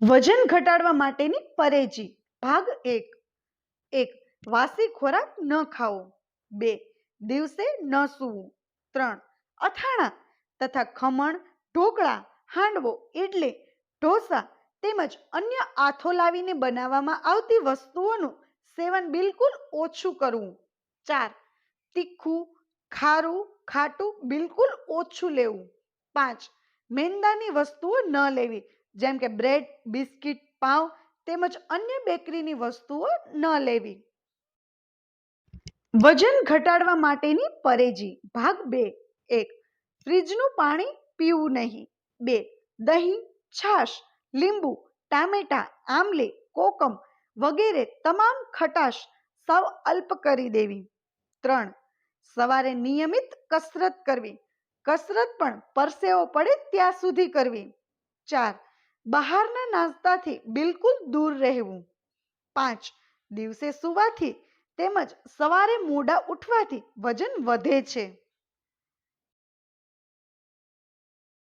વજન ઘટાડવા માટેની પરેજી. ભાગ એક. એક. વાસી ખોરાક ન ખાવો. બે. દિવસે ન સૂવું. ત્રણ. અથાણા તથા ખમણ, ઢોકળા હાંડવો ઇડલી ઢોસા તેમજ અન્ય આથો લાવીને બનાવવામાં આવતી વસ્તુઓનું સેવન બિલકુલ ઓછું કરવું. ચાર. તીખું, ખારું, ખાટું બિલકુલ ઓછું લેવું. પાંચ. મેંદાની વસ્તુઓ ન લેવી. જેમ કે બ્રેડ, બિસ્કિટ પાવ તેમજ અન્ય બેકરીની વસ્તુઓ ન લેવી. વજન ઘટાડવા માટેની પરેજી. ભાગ બે. એક. ફ્રીજનું પાણી પીવું નહીં. બે. દહીં, છાશ, લીંબુ, ટામેટા આમલી કોકમ વગેરે તમામ ખટાશ સાવ અલ્પ કરી દેવી. ત્રણ. સવારે નિયમિત કસરત કરવી. કસરત પણ પરસેવો પડે ત્યાં સુધી કરવી. ચાર. બહારના નાસ્તાથી બિલકુલ દૂર રહેવું. પાંચ, દિવસે સૂવાથી તેમજ સવારે મોડા ઉઠવાથી વજન વધે છે.